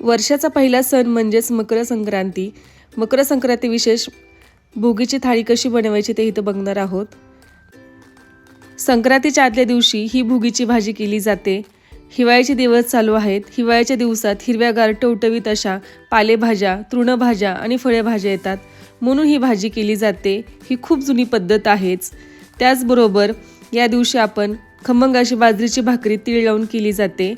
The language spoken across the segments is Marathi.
वर्षाचा पहिला सण म्हणजेच मकर संक्रांती. मकर संक्रांती विशेष भोगीची थाळी कशी बनवायची ते इथं बघणार आहोत. संक्रांतीच्या आदल्या दिवशी ही भुगीची भाजी केली जाते. हिवाळ्याचे दिवस चालू आहेत. हिवाळ्याच्या दिवसात हिरव्यागार टवटवीत अशा पालेभाज्या तृणभाज्या आणि फळेभाज्या येतात. म्हणून ही भाजी केली जाते. ही खूप जुनी पद्धत आहेच. त्याचबरोबर या दिवशी आपण खमंगाशी बाजरीची भाकरी तीळ लावून केली जाते.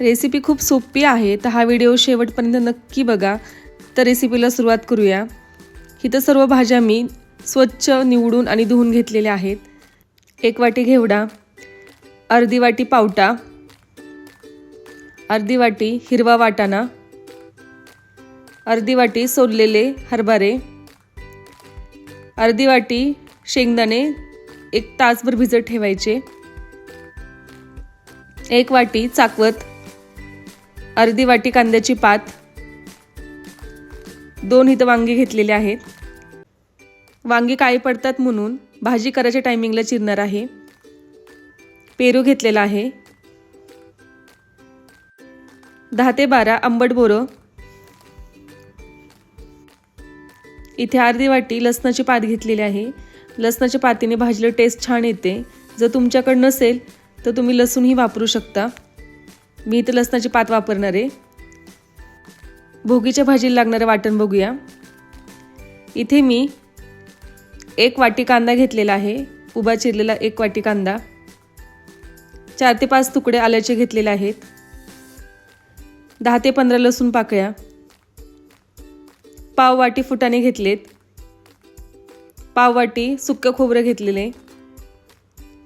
रेसिपी खूप सोपी आहे तर हा व्हिडिओ शेवटपर्यंत नक्की बघा. तर रेसिपीला सुरुवात करूया. इथं सर्व भाज्या मी स्वच्छ निवडून आणि धुवून घेतलेल्या आहेत. एक वाटी घेवडा अर्धी वाटी पावटा अर्धी वाटी हिरवा वाटाणा अर्धी वाटी सोललेले हरभरे अर्धी वाटी शेंगदाणे एक तासभर भिजत ठेवायचे एक वाटी चाकवत अर्धी वाटी कांद्याची पात. दोन इथं वांगी घेतलेले आहेत. वांगी काळी पडतात म्हणून भाजी करायच्या टायमिंगला चिरणार आहे. पेरू घेतलेला आहे. दहा ते बारा आंबट बोरं. इथे अर्धी वाटी लसणाची पात घेतलेली आहे. लसणाच्या पातीने भाजीला टेस्ट छान येते. जर तुमच्याकडं नसेल तर तुम्ही लसूणही वापरू शकता. मी इथं लसणाची पात वापरणार आहे. भोगीच्या भाजीला लागणारं वाटण बघूया. इथे मी एक वाटी कांदा घेतलेला आहे. उभा चिरलेला एक वाटी कांदा. चार ते पाच तुकडे आल्याचे घेतलेले आहेत. दहा ते पंधरा लसूण पाकळ्या. पाव वाटी फुटाणे घेतलेत. पाव वाटी सुक्क खोबरं घेतलेले.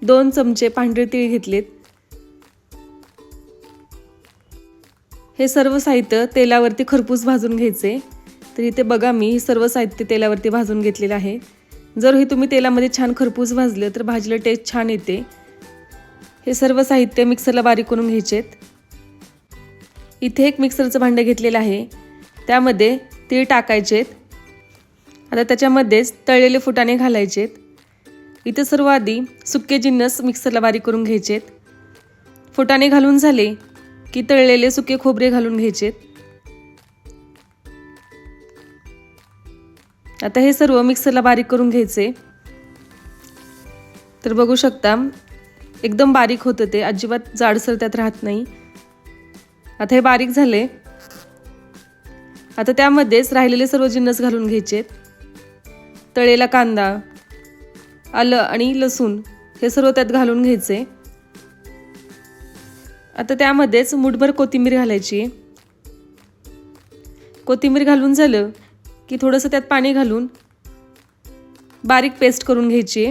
दोन चमचे पांढरे तीळ घेतलेत. हे सर्व साहित्य तेलावरती खरपूस भाजून घ्यायचे. तर इथे बघा मी हे सर्व साहित्य तेलावरती भाजून घेतलेलं आहे. जर हे तुम्ही तेलामध्ये छान खरपूस भाजलं तर भाजीला टेस्ट छान येते. हे सर्व साहित्य मिक्सरला बारीक करून घ्यायचेत. इथे एक मिक्सरचं भांडं घेतलेलं आहे. त्यामध्ये तीळ टाकायचेत. आता त्याच्यामध्येच तळलेले फुटाणे घालायचेत. इथं सर्व आधी सुके जिन्नस मिक्सरला बारीक करून घ्यायचेत. फुटाणे घालून झाले की तळलेले सुके खोबरे घालून घ्यायचेत आता हे सर्व मिक्सरला बारीक करून घ्यायचे. तर बघू शकता एकदम बारीक होतं ते. अजिबात जाडसर त्यात राहत नाही. आता हे बारीक झाले. आता त्यामध्येच राहिलेले सर्व जिन्नस घालून घ्यायचे. तळेला कांदा आलं आणि लसूण हे सर्व त्यात घालून घ्यायचे. आता त्यामध्येच मुठभर कोथिंबीर घालायची. कोथिंबीर घालून झालं की थोडंसं त्यात पाणी घालून बारीक पेस्ट करून घ्यायची.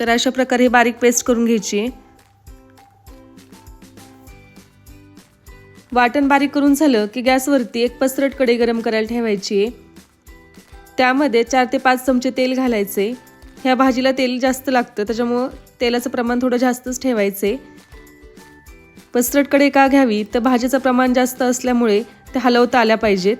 तर अशा प्रकारे ही बारीक पेस्ट करून घ्यायची. वाटण बारीक करून झालं की गॅसवरती एक पसरट कढई गरम करायला ठेवायची. त्यामध्ये चार ते पाच चमचे तेल घालायचे. ह्या भाजीला तेल जास्त लागतं त्याच्यामुळं तेलाचं प्रमाण थोडं जास्तच ठेवायचे पसरटकडे का घ्यावी? तर भाजीचं प्रमाण जास्त असल्यामुळे ते हलवता आल्या पाहिजेत.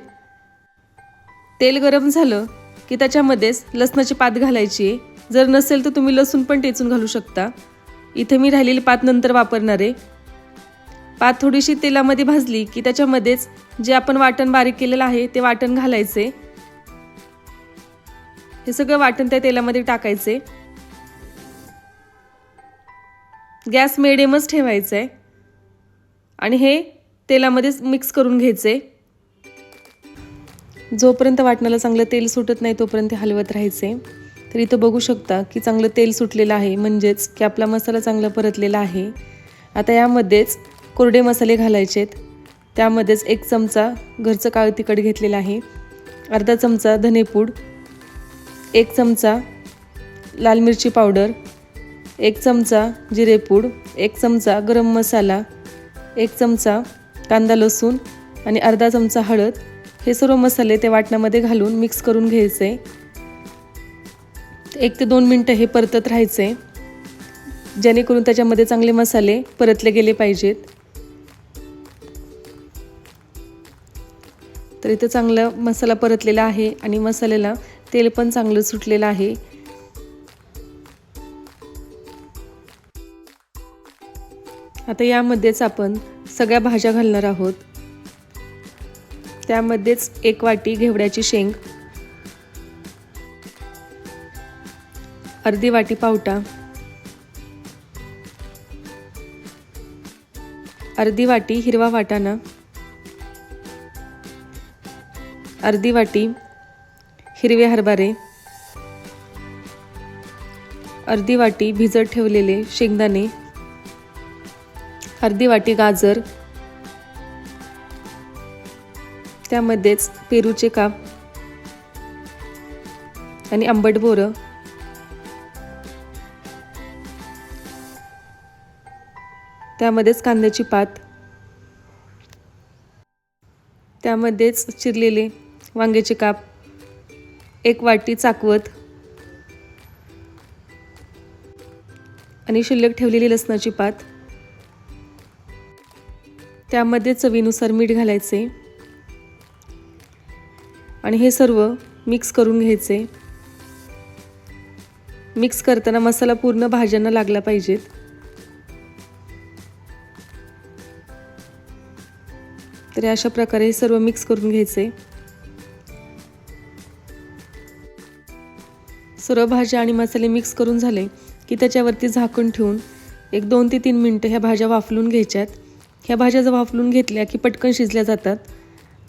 तेल गरम झालं की त्याच्यामध्येच लसणाची पात घालायची आहे. जर नसेल तर तुम्ही लसूण पण टेचून घालू शकता. इथे मी राहिलेली पात नंतर वापरणार आहे. पात थोडीशी तेलामध्ये भाजली की त्याच्यामध्येच जे आपण वाटण बारीक केलेलं आहे ते वाटण घालायचे हे सगळं वाटण त्या तेलामध्ये टाकायचे गॅस मिडियमच ठेवायचं आहे आणि हे तेलामध्येच मिक्स करून घ्यायचे जोपर्यंत वाटणाला चांगलं तेल सुटत नाही तोपर्यंत हलवत राहायचे तर इथं बघू शकता की चांगलं तेल सुटलेलं आहे. म्हणजेच की आपला मसाला चांगला परतलेला आहे. आता यामध्येच कोरडे मसाले घालायचेत. त्यामध्येच एक चमचा घरचं काळं तिखट घेतलेलं आहे. अर्धा चमचा धनेपूड. एक चमचा लाल मिरची पावडर एक चमचा जिरेपूड एक चमचा गरम मसाला एक चमचा कांदा लसूण आणि अर्धा चमचा हळद. हे सर्व मसाले ते वाटणामध्ये घालून मिक्स करून घ्यायचे. एक ते दोन मिनटं हे परतत राहायचे. जेणेकरून त्याच्यामध्ये चांगले मसाले परतले गेले पाहिजेत. तर इथं चांगलं मसाला परतलेला आहे आणि मसाल्याला तेल पण चांगलं सुटलेलं आहे. आता यामध्येच आपण सगळ्या भाज्या घालणार आहोत. त्यामध्येच एक वाटी घेवड्याची शेंग अर्धी वाटी पावटा अर्धी वाटी हिरवा वाटाणा अर्धी वाटी हिरवे हरभरे अर्धी वाटी भिजत ठेवलेले शेंगदाणे अर्धी वाटी गाजर त्यामध्येच पेरूचे काप आणि आंबट बोरं. त्यामध्येच कांद्याची पात. त्यामध्येच चिरलेले वांग्याचे काप एक वाटी चाकवत आणि शिल्लक ठेवलेली लसणाची पात. त्यामध्ये चवीनुसार मीठ घालायचे. आणि हे सर्व मिक्स करून घ्यायचे. मिक्स करताना मसाला पूर्ण भाज्यांना लागला पाहिजेत. तर अशा प्रकारे हे सर्व मिक्स करून घ्यायचे. सर्व भाज्या आणि मसाले मिक्स करून झाले की त्याच्यावरती झाकण ठेवून एक दोन ते तीन मिनटं ह्या भाज्या वाफलून घ्यायच्यात. ह्या भाज्या जर वाफलून घेतल्या की पटकन शिजल्या जातात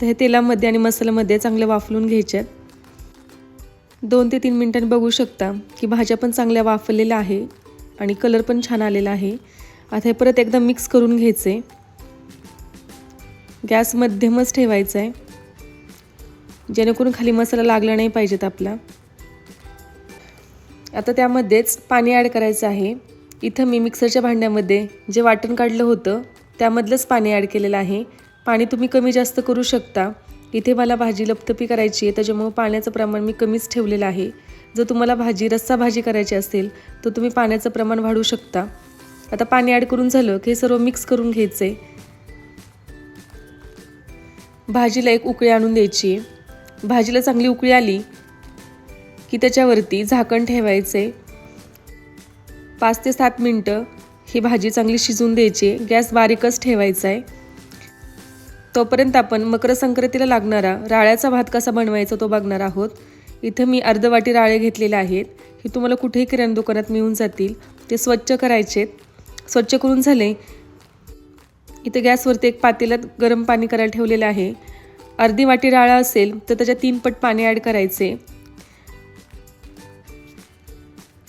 तर हे तेलामध्ये आणि मसाल्यामध्ये चांगल्या वाफलून घ्यायच्यात. दोन ते तीन मिनटांनी बघू शकता की भाज्या पण चांगल्या वाफलेल्या आहे आणि कलर पण छान आलेला आहे. आता हे परत एकदा मिक्स करून घ्यायचे. गॅस मध्यमच ठेवायचा आहे जेणेकरून खाली मसाला लागला नाही पाहिजेत आपला. आता त्यामध्येच पाणी ॲड करायचं आहे. इथं मी मिक्सरच्या भांड्यामध्ये जे वाटण काढलं होतं त्यामधलंच पाणी ॲड केलेलं आहे. पाणी तुम्ही कमी जास्त करू शकता. इथे मला भाजी लपतपी करायची आहे त्याच्यामुळं पाण्याचं प्रमाण मी कमीच ठेवलेलं आहे. जर तुम्हाला भाजी रस्सा भाजी करायची असेल तर तुम्ही पाण्याचं प्रमाण वाढवू शकता. आता पाणी ॲड करून झालं की हे सर्व मिक्स करून घ्यायचं आहे. भाजीला एक उकळी आणून द्यायची भाजीला चांगली उकळी आली की त्याच्यावरती झाकण ठेवायचे. पाच ते सात मिनटं ही भाजी चांगली शिजून द्यायची. गॅस बारीकच ठेवायचा आहे तोपर्यंत आपण मकर संक्रांतीला लागणारा राळ्याचा भात कसा बनवायचा तो बघणार आहोत. इथं मी अर्धवाटी राळे घेतलेले आहेत. हे तुम्हाला कुठेही किराणा दुकानात मिळून जातील. ते स्वच्छ करायचेत. स्वच्छ करून झाले. इथं गॅसवरती एक पातेल्यात गरम पाणी करायला ठेवलेलं आहे. अर्धी वाटी राळा असेल तर त्याच्या तीन पट पाणी ॲड करायचे.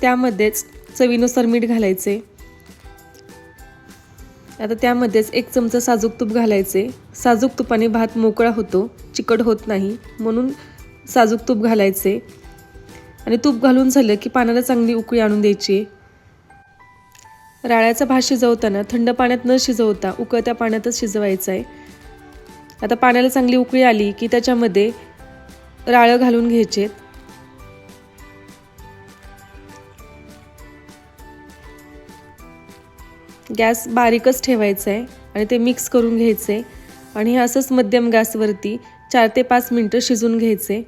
त्यामध्येच चवीनुसार मीठ घालायचे. आता त्यामध्येच एक चमचा साजूक तूप घालायचे. साजूक तुपाने भात मोकळा होतो चिकट होत नाही म्हणून साजूक तूप घालायचे. आणि तूप घालून झालं की पाण्याला चांगली उकळी आणून द्यायची. राळ्याचा भात शिजवताना थंड पाण्यात न शिजवता उकळत्या पाण्यातच शिजवायचं आहे. आता पाण्याला चांगली उकळी आली की त्याच्यामध्ये राळं घालून घ्यायचेत. गॅस बारीकच ठेवायचा आहे आणि ते मिक्स करून घ्यायचे आणि हे असंच मध्यम गॅसवरती चार ते पाच मिनटं शिजून घ्यायचे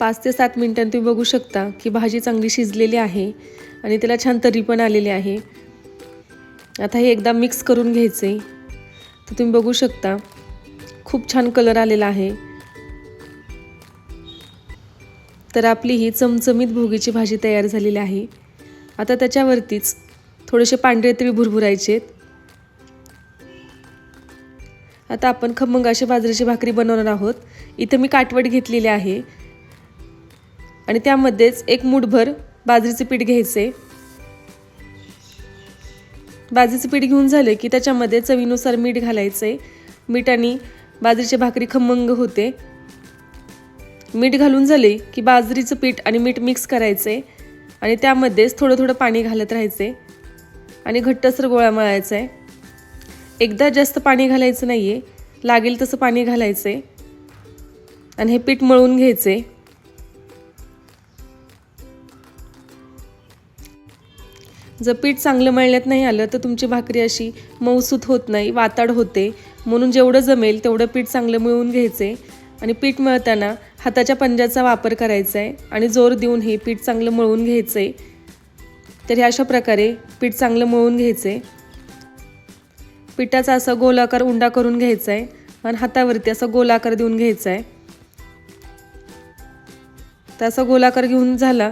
पाच ते सात मिनटांनी तुम्ही बघू शकता की भाजी चांगली शिजलेली आहे आणि त्याला छान तरी पण आलेली आहे. आता हे एकदा मिक्स करून घ्यायचे तर तुम्ही बघू शकता खूप छान कलर आलेला आहे. तर आपली ही चमचमीत भोगीची भाजी तयार झालेली आहे. आता त्याच्यावरतीच थोडेसे पांढरे तरी भुरभुरायचे आता आपण खमंगाशी बाजरीची भाकरी बनवणार आहोत. इथं मी काटवट घेतलेली आहे. आणि त्यामध्येच एक मुठभर बाजरीचे पीठ घ्यायचे. बाजरीचे पीठ घेऊन झाले की त्याच्यामध्ये चवीनुसार मीठ घालायचे. आणि बाजरीची भाकरी खमंग होते. मीठ घालून झाले की बाजरीचं पीठ आणि मीठ मिक्स करायचे आणि त्यामध्येच थोडं थोडं पाणी घालत राहायचे आणि घट्टसर गोळा मळायचा आहे. एकदा जास्त पाणी घालायचं नाही आहे लागेल तसं पाणी घालायचे आणि हे पीठ मळून घ्यायचे. जर पीठ चांगलं मळण्यात नाही आलं तर तुमची भाकरी अशी मऊसूत होत नाही वाताड होते. म्हणून जेवढं जमेल तेवढं पीठ चांगलं मिळवून घ्यायचे आणि पीठ मळताना हाताच्या पंजाचा वापर करायचा आहे आणि जोर देऊन हे पीठ चांगलं मळून घ्यायचं आहे तर हे अशा प्रकारे पीठ चांगलं मळून घ्यायचं आहे पिठाचा असा गोलाकार उंडा करून घ्यायचा आहे आणि हातावरती असा गोलाकार देऊन घ्यायचा आहे तर असा गोलाकार घेऊन झाला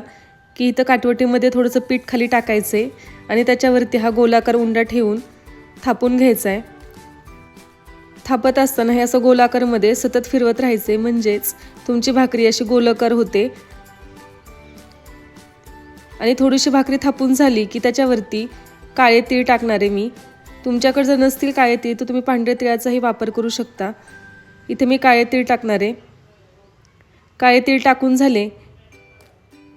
की इथं काटवटीमध्ये थोडंसं पीठ खाली टाकायचं आहे आणि त्याच्यावरती हा गोलाकार उंडा ठेवून थापून घ्यायचा आहे थापत असताना हे असं गोलाकारमध्ये सतत फिरवत राहायचे म्हणजेच तुमची भाकरी अशी गोलकर होते. आणि थोडीशी भाकरी थापून झाली की त्याच्यावरती काळे तीळ टाकणार आहे मी. तुमच्याकडे जर नसतील काळे तीळ तर तुम्ही पांढऱ्या तिळाचाही वापर करू शकता. इथे मी काळे तीळ टाकणार आहे. काळे तीळ टाकून झाले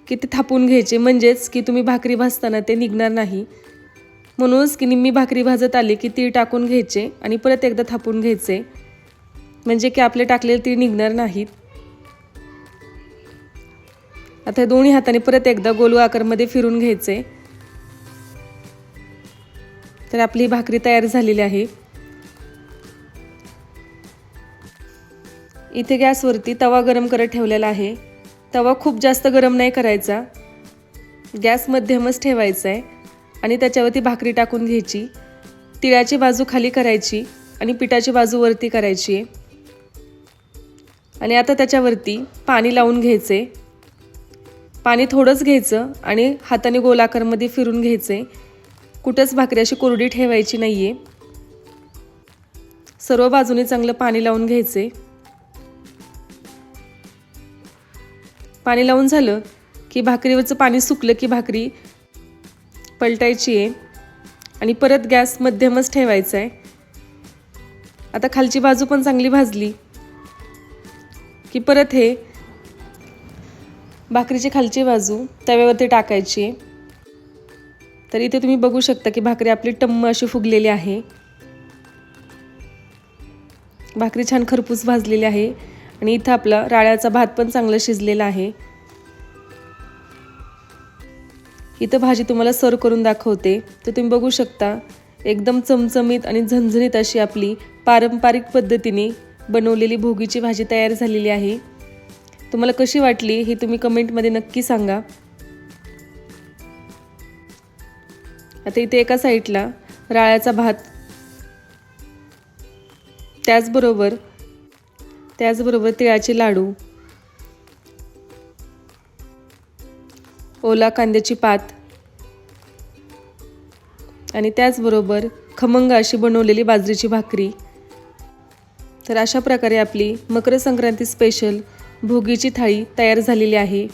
की ते थापून घ्यायचे. म्हणजेच की तुम्ही भाकरी भाजताना ते निघणार नाही. म्हणूनच की निम्मी भाकरी भाजत आली की तीळ टाकून घ्यायचे आणि परत एकदा थापून घ्यायचे. म्हणजे की आपले टाकलेले तीळ निघणार नाहीत. आता हे दोन्ही हाताने परत एकदा गोलू आकारमध्ये फिरून घ्यायचे. तर आपली भाकरी तयार झालेली आहे. इथे गॅसवरती तवा गरम करत ठेवलेला आहे. तवा खूप जास्त गरम नाही करायचा. गॅस मध्यमच ठेवायचा आहे आणि त्याच्यावरती भाकरी टाकून घ्यायची. तिळाची बाजू खाली करायची आणि पिठाची बाजू वरती करायची. आहे आणि आता त्याच्यावरती पाणी लावून घ्यायचे. पाणी थोडंच घ्यायचं आणि हाताने गोलाकारमध्ये फिरून घ्यायचे कुठंच भाकरी अशी कोरडी ठेवायची नाही आहे सर्व बाजूने चांगलं पाणी लावून घ्यायचे पाणी लावून झालं की भाकरीवरचं पाणी सुकलं की भाकरी पलटायची आहे आणि परत गॅस मध्यमच ठेवायचा आहे आता खालची बाजू पण चांगली भाजली की परत हे भाकरीची खालची बाजू तव्यावरती टाकायची. तर इथे तुम्ही बघू शकता की भाकरी आपली टम्म अशी फुगलेली आहे. भाकरी छान खरपूस भाजलेली आहे आणि इथं आपला राळ्याचा भात पण चांगला शिजलेला आहे. इथं भाजी तुम्हाला सर्व करून दाखवते. तर तुम्ही बघू शकता एकदम चमचमीत आणि झणझणीत अशी आपली पारंपरिक पद्धतीने बनवलेली भोगीची भाजी तयार झालेली आहे. तुम्हाला कशी वाटली हे तुम्ही कमेंटमध्ये नक्की सांगा. आता इथे एका साईडला राळ्याचा भात. त्याचबरोबर त्याचबरोबर तिळाचे लाडू. ओला कांद्याची पात. आणि त्याचबरोबर खमंग अशी बनवलेली बाजरीची भाकरी. तर अशा प्रकारे आपली मकर संक्रांती स्पेशल भोगीची थाळी तयार झालेली आहे.